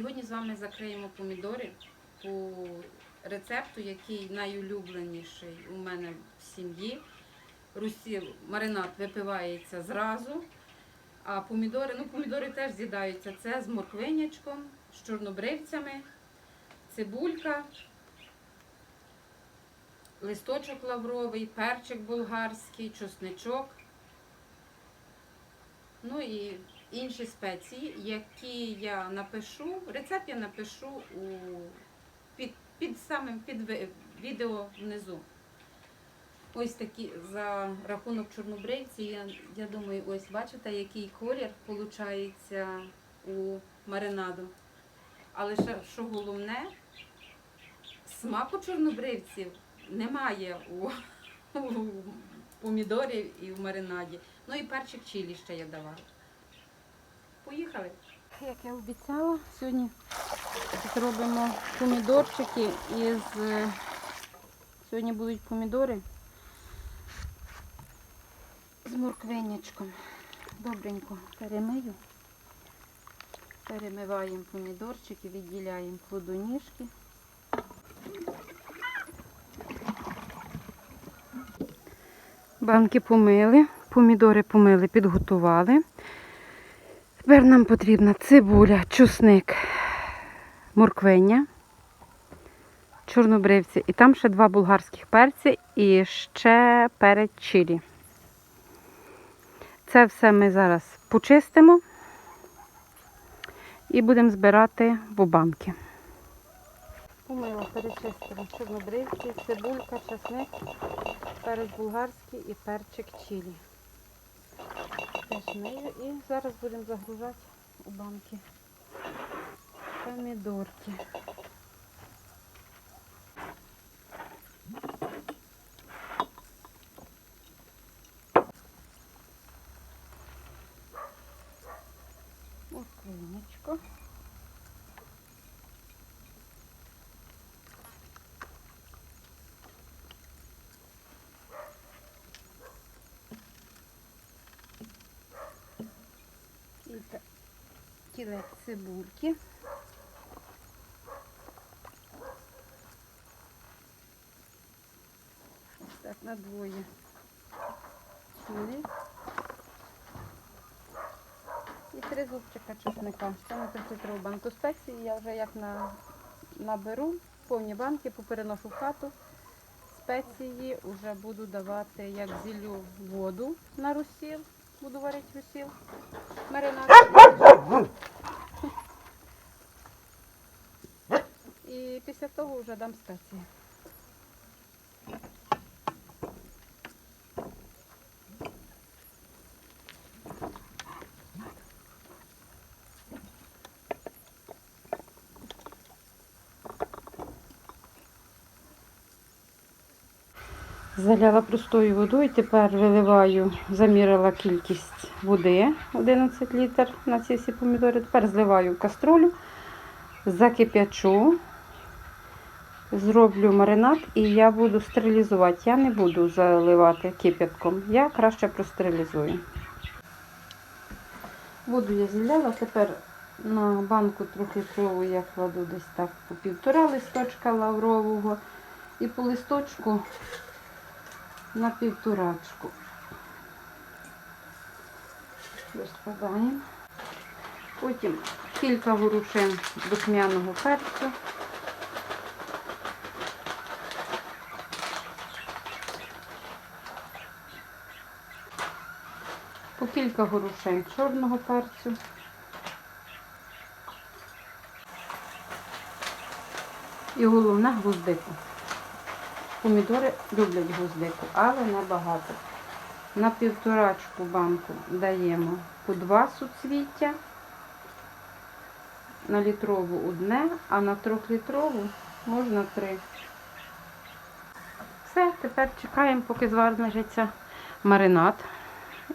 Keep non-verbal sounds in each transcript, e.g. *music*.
Сьогодні з вами закриємо помідори по рецепту, який найулюбленіший у мене в сім'ї. Русіл, маринад випивається зразу. А помідори, ну помідори теж з'їдаються. Це з морквинячком, з чорнобривцями, цибулька, листочок лавровий, перчик болгарський, чесничок. Ну і інші спеції, які я напишу. Рецепт я напишу у, під, під самим під відео внизу. Ось такі за рахунок чорнобривці, я, я думаю, ось бачите, який колір виходить у маринаду. Але ще, що головне, смаку чорнобривців немає у, у помідорів і в маринаді. Ну і перчик чилі ще я давала. Поїхали. Як я обіцяла, сьогодні зробимо помідорчики із. е, Сьогодні будуть помідори з морквинячком. Добренько перемию. Перемиваємо помідорчики, відділяємо плодоніжки. Банки помили, помідори помили, підготували. Тепер нам потрібна цибуля, чусник, морквиня, чорнобривці. І там ще два болгарських перці і ще перець чилі. Це все ми зараз почистимо і будемо збирати в банки. Помила, перечистила чорнобривці, цибулька, чесник, перець болгарський і перчик чилі. Теж і зараз будемо загружати у банки помідорки. Морквиночку. Кілька кілець цибульки. Так на двоє чилі. І три зубчика чесника. Це на 30 літрів банку спеції. Я вже як на, наберу повні банки, попереношу в хату. Спеції вже буду давати, як зіллю воду на русіл. Буду варити русіл. Маринад. І після того вже дам спеції. Заляла простою водою, тепер виливаю, замірила кількість води 11 літр на ці всі помідори. Тепер зливаю в каструлю, закип'ячу, зроблю маринад і я буду стерилізувати. Я не буду заливати кип'ятком, я краще простерилізую. Воду я зіляла, тепер на банку трьохлітрову я кладу десь так по півтора листочка лаврового і по листочку на півторачку. Розкладаємо. Потім кілька горушин духмяного перцю. По кілька горушин чорного перцю. І головне гвоздику. Помідори люблять гвоздику, але небагато. На півторачку банку даємо по два суцвіття, на літрову одне, а на трьохлітрову можна три. Все, тепер чекаємо, поки зварнижиться маринад.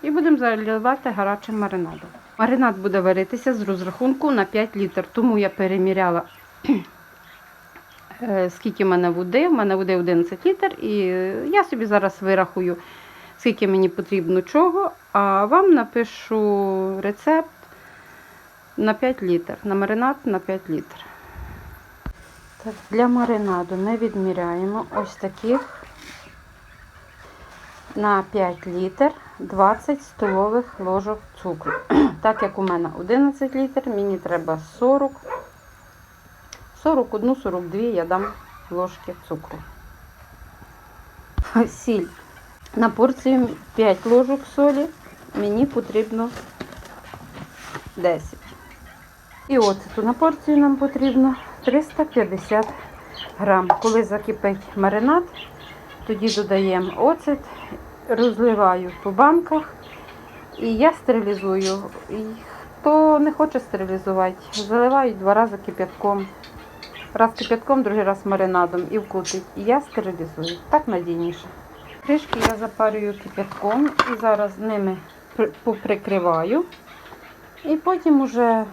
І будемо заливати гарячим маринадом. Маринад буде варитися з розрахунку на 5 літр, тому я переміряла скільки в мене води. У мене води 11 літр, і е, я собі зараз вирахую, скільки мені потрібно чого, а вам напишу рецепт на 5 літр. На маринад на 5 літр. Так, для маринаду ми відміряємо ось таких на 5 літр 20 столових ложок цукру. *clears throat* Так як у мене 11 літр, мені треба 40. 41-42 я дам ложки цукру. Сіль. На порцію 5 ложок солі мені потрібно 10. І оцету на порцію нам потрібно 350 грам. Коли закипить маринад, тоді додаємо оцет, розливаю по банках і я стерилізую. І хто не хоче стерилізувати, заливають два рази кип'ятком. Раз кип'ятком, другий раз маринадом і вкутить. І я стерилізую. Так надійніше. Кришки я запарюю кип'ятком і зараз ними при- поприкриваю. І потім уже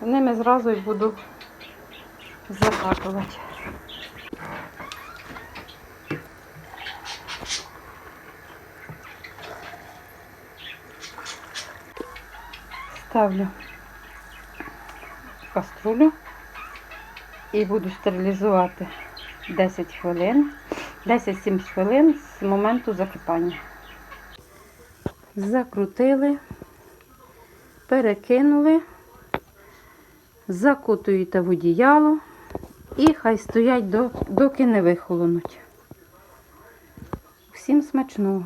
ними зразу і буду закатувати. Ставлю каструлю і буду стерилізувати 10 хвилин, 10-7 хвилин з моменту закипання. Закрутили, перекинули, закутуєте в одіяло і хай стоять доки не вихолонуть. Всім смачного!